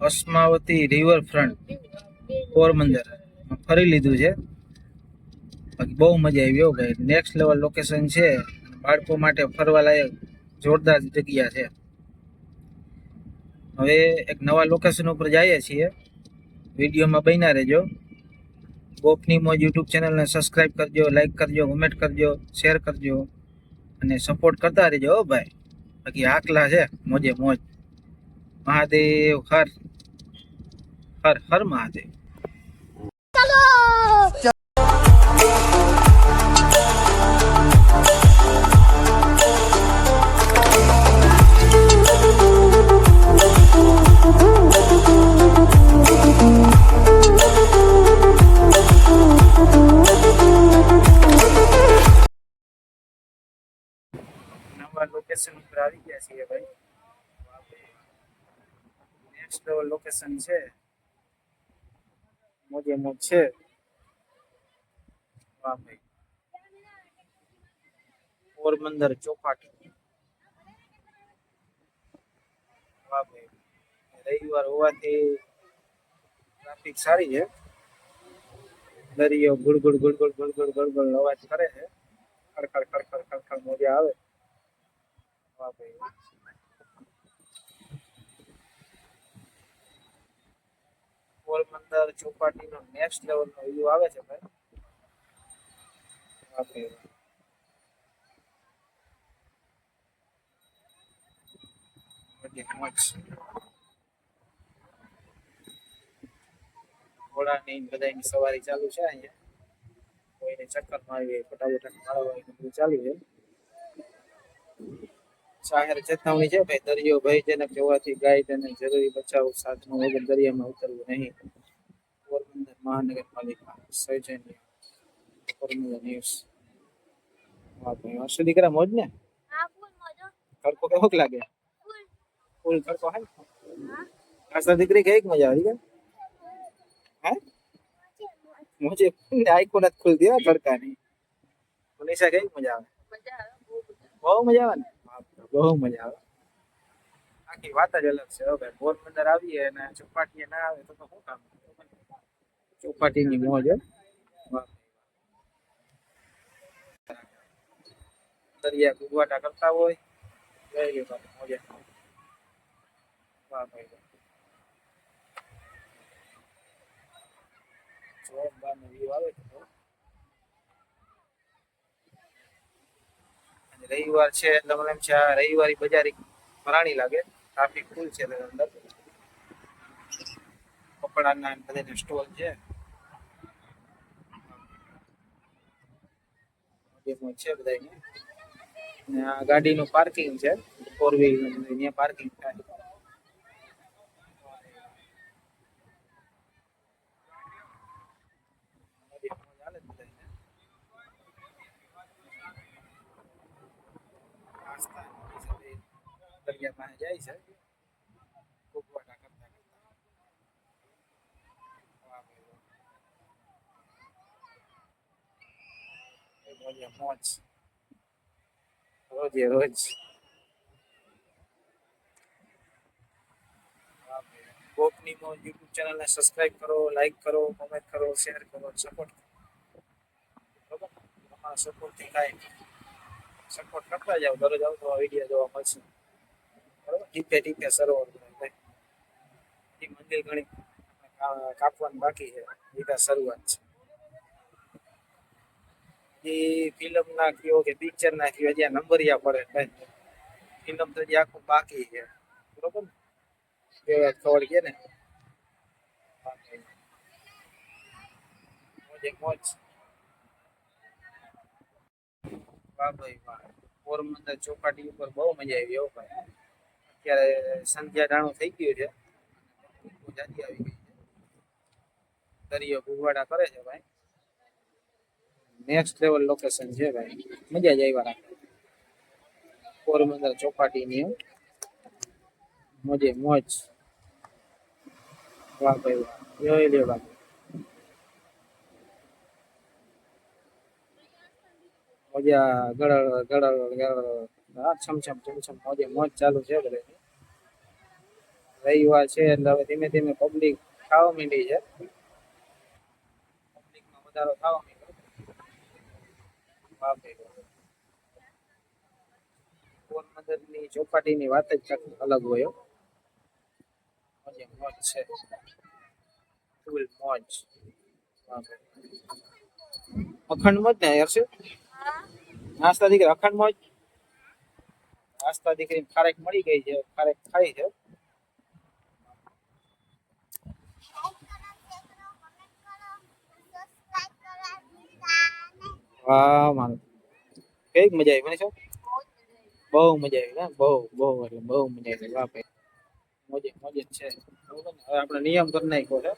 અસ્માવતી riverfront Porbandar. ફરી લીધું છે. બાકી બહુ મજા આવી હો ભાઈ. નેક્સ્ટ લેવલ લોકેશન છે. બાળકો માટે ફરવા લાયક જોરદાર જગ્યા છે. હવે એક નવા લોકેશન ઉપર જઈએ છીએ. વિડીયોમાં બન્યા રહેજો. ગોપની મોજ યુટ્યુબ ચેનલને સબસ્ક્રાઇબ કરજો લાઇક કરજો કોમેન્ટ કરજો શેર કરજો અને સપોર્ટ કરતા રહેજો હો ભાઈ. બાકી આકલા છે, મોજે મોજ. મહાદેવ હર હર હર મહાદેવ નવા લોકેશન ઉપર આવી ગયા છીએ ભાઈ નેક્સ્ટ લેવલ લોકેશન છે મોજે મોજ છે વાહ ભાઈ પોરબંદર ચોપાટી વાહ ભાઈ રવિવાર હોવાથી ટ્રાફિક સારી છે દરિયો ગુડગુડ ગુડગુડ ગુડગુડ ગુડગુડ અવાજ કરે છે ખડખડ ખડખડ ખડખડ મોજા આવે વાહ ભાઈ પોરબંદર ચોપાટીનો નેક્સ્ટ લેવલ નો વ્યૂ આવે છે ભાઈ. ઘોડાની બધાની સવારી ચાલુ છે અહીંયા. કોઈને ચક્કર મારવી ફટાફટ મારવા ચાલુ છે. જાહેર ચેતવણી છે ભાઈ, દરિયો ભયજનક જોવાથી ગાઈડ અને જરૂરી બચાવ, સાધનો વગર દરિયામાં ઉતરવું નહીં. મહાનગરપાલિકા સૌજન્ય ફોર્મ્યુલા ન્યૂઝ. ભાઈ હર્ષ દીકરા મોજ ને? તડકો કેવો લાગે? ફૂલ. તડકો હે ને? દીકરી કંઈક મજા આવી ગઈ? હે? મુજે આઈકો નથી ખુલતી તડકા ની મનીષા કંઈક મજા આવે? મજા આવે બહુ મજા આવે. ને? બહુ મજા આવે. આખી વાત જ અલગ છે હવે પોરબંદર આવીએ અને ચોપાટીએ ના આવે તો તો શું કામ? ચોપાટીની મોજ દરિયા ગુગવાટા કરતા હોય જય વાહ ભાઈ રવિવાર છે એટલે મને એમ છે આ રવિવારી બજાર ભરાણી લાગે. ટ્રાફિક ફૂલ છે અંદર. કપડાના બધાના સ્ટોલ છે. મોજે મોજ છે બધાને અને આ ગાડીનું પાર્કિંગ છે ફોર વ્હીલ અહીંયા પાર્કિંગ થાય મોજે મોજ હાલે જ બધાને. નાસ્તા ને બધું છે તે દરિયા પાસે જાય છે કુકવાટા કરતા કરતા વાહ ભાઈ વાહ. એ મોજે મોજ રોજે રોજ. કોકની મોજ યુટ્યુબ ચેનલને સબસ્ક્રાઇબ કરો લાઈક કરો કોમેન્ટ કરો શેર કરો સપોર્ટ કરો. બરોબર? તમારા સપોર્ટથી કાંઈ સપોર્ટ કરતા જાવ દરરોજ આવતો આ વીડિયો જોવા મળશે. બરોબર? ટીપે ટીપે સરોવર મંદિર ઘણી કાપવાનું બાકી છે. બીજા શરૂઆત છે. એ ફિલ્મ ના કયો કે પિક્ચર ના કયો જ્યાં નંબરિયા પડે ભાઈ ફિલ્મ તો હજી આખું બાકી છે બરોબર ને કેવા ખબર કે ને બાકી. મોજે મોજ વાહ ભાઈ વાહ પોરબંદર ચોપાટી ઉપર બહુ મજા આવી હો ભાઈ અત્યારે સંધ્યા ટાણું થઈ ગયું છે બહુ જાજી આવી ગઈ છે દરિયો ભૂવાડા કરે છે ભાઈ નેક્સ્ટ લેવલ લોકેશન છે ભાઈ, મજા જ આવ્યા રાખે. પોરબંદર ચોપાટીની. મોજે મોજ. વાહ ભાઈ જોઈ લે બાપુ. મજા, ગળળ ગળળ ગળળ. હા, છમ છમ છમ છમ. મોજે મોજ ચાલુ છે બધે. રવિવાર છે એટલે હવે ધીમે ધીમે પબ્લિક ખાવા માંડી છે. પબ્લિકમાં વધારો થવા વાહ. ચોપાટીની વાત જ અલગ હોય. મોજ છે. ફૂલ મોજ. અખંડ મોજ ને યાર નાસ્તા દીકરી અખંડ મોજ? નાસ્તા દીકરી ખારેક મળી ગઈ છે, ખારેક ખાઈ છે. વાહ મારું. કેવી મજા આવી? મને શું? બહુ મજા આવી ને બહુ બહુ, એટલે બહુ મજા આવી. વાહ ભાઈ. મોજે મોજે છે. હવે આપણે નિયમ કરી નાખ્યો છે.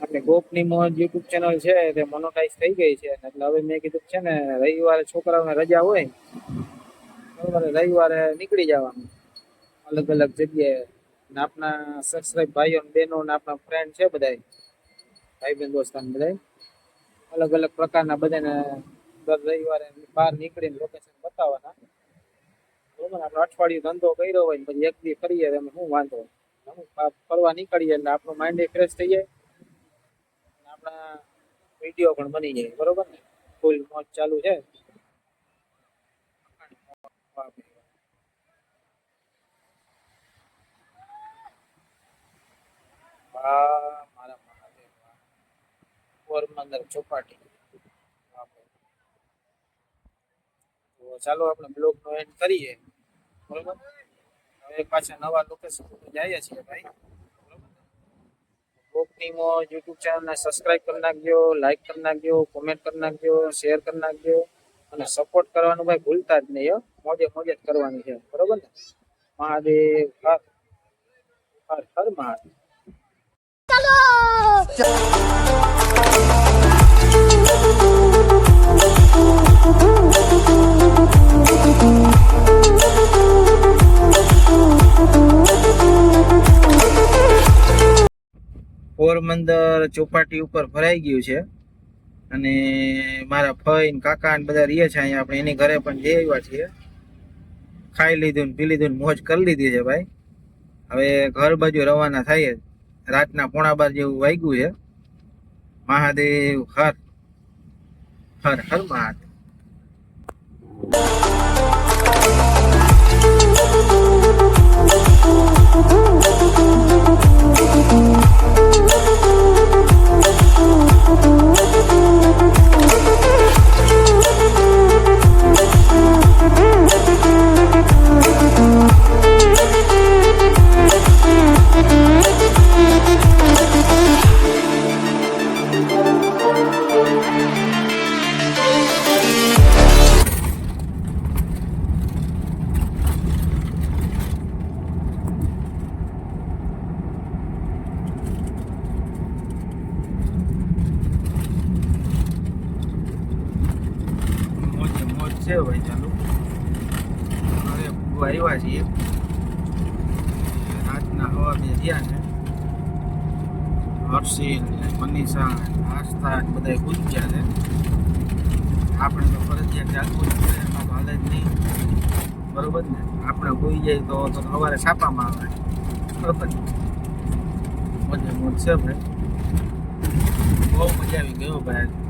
આપણે ગોપની મોજ યુટ્યુબ ચેનલ છે, તે મોનોટાઈઝ થઈ ગઈ છે. એટલે હવે મેં કીધું છે ને, રવિવારે છોકરાઓને રજા હોય, બરોબર, રવિવારે નીકળી જવાનું. અલગ અલગ જગ્યાએ. ને આપણા સબસ્ક્રાઈબ ભાઈઓ બહેનો ને આપણા ફ્રેન્ડ છે બધા ભાઈ બેન દોસ્તાન બધા અલગ અલગ પ્રકારના બધાને દર રવિવારે બહાર નીકળીને લોકેશન બતાવવાના. બરોબર આપણે અઠવાડિયું ધંધો કર્યો હોય ને પછી એક દી ફરીએ એમાં શું વાંધો ફરવા નીકળીએ એટલે આપણું માઇન્ડ ફ્રેશ થઈ જાય. આપણા વીડિયો પણ બની જાય, બરોબર ને? ફૂલ મોજ ચાલુ છે. વાહ ભાઈ વાહ. વાહ મારા મહાદેવ વાહ. પોરબંદર ચોપાટી. તો ચાલો આપણે બ્લોગ નો એન્ડ કરીએ. બરોબર? હવે પાછા નવા લોકેશન જઈએ છીએ ભાઈ. ટીમો યુટ્યુબ ચેનલને સબસ્ક્રાઇબ કરી નાખજો લાઈક કરી નાખજો કોમેન્ટ કરી નાખજો શેર કરી નાખજો. અને સપોર્ટ કરવાનું ભાઈ ભૂલતા જ નહીં મોજે મોજે જ કરવાની છે. બરોબર ને? મહાદેવ, હર હર હર પોરબંદર ચોપાટી ઉપર ભરાઈ ગયું છે. અને મારા ફઈ કાકા ને બધા રહીએ છે અહીંયા. આપણે એની ઘરે પણ જઈ આવ્યા છીએ. ખાઈ લીધું પી લીધું મોજ કરી લીધી છે ભાઈ. હવે ઘર બાજુ રવાના થાય રાતના પોણા બાર જેવું વાગ્યું છે. મહાદેવ હર હર હર મહાદેવ. મોજ છે ભાઈ ચાલુ. હવે આવ્યા છીએ. રાતના હવા બે ગયા છે. હર્ષિલ મનીષા આસ્થા બધા બધા ગયા છે. આપણે તો ફરજિયાત જાગવું જ પડે, એમાં હાલે જ નહીં. બરોબર ને? આપણે હોઈ જાય તો તો સવારે છાપામાં આવે. બરોબર મજા મોજે છે ભાઈ. બહુ મજા આવી ગયો ભાઈ.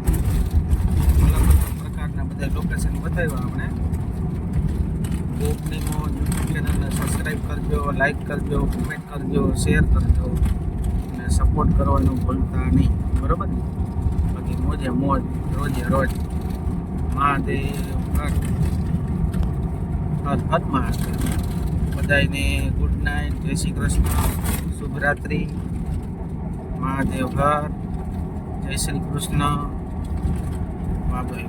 બધા લોકેશન બતાવ્યા આપણે. ઓપનિંગો યુટ્યુબ ચેનલને સબસ્ક્રાઈબ કરજો લાઈક કરજો કોમેન્ટ કરજો શેર કરજો. અને સપોર્ટ કરવાનું ભૂલતા નહીં. બરાબર? બાકી મોજે મોજ, રોજે રોજ. મહાદેવ મહાદેવ. બધાને ગુડ નાઇટ જય શ્રી કૃષ્ણ. શુભ રાત્રિ મહાદેવ હર જય શ્રી કૃષ્ણ. વાહ ભાઈ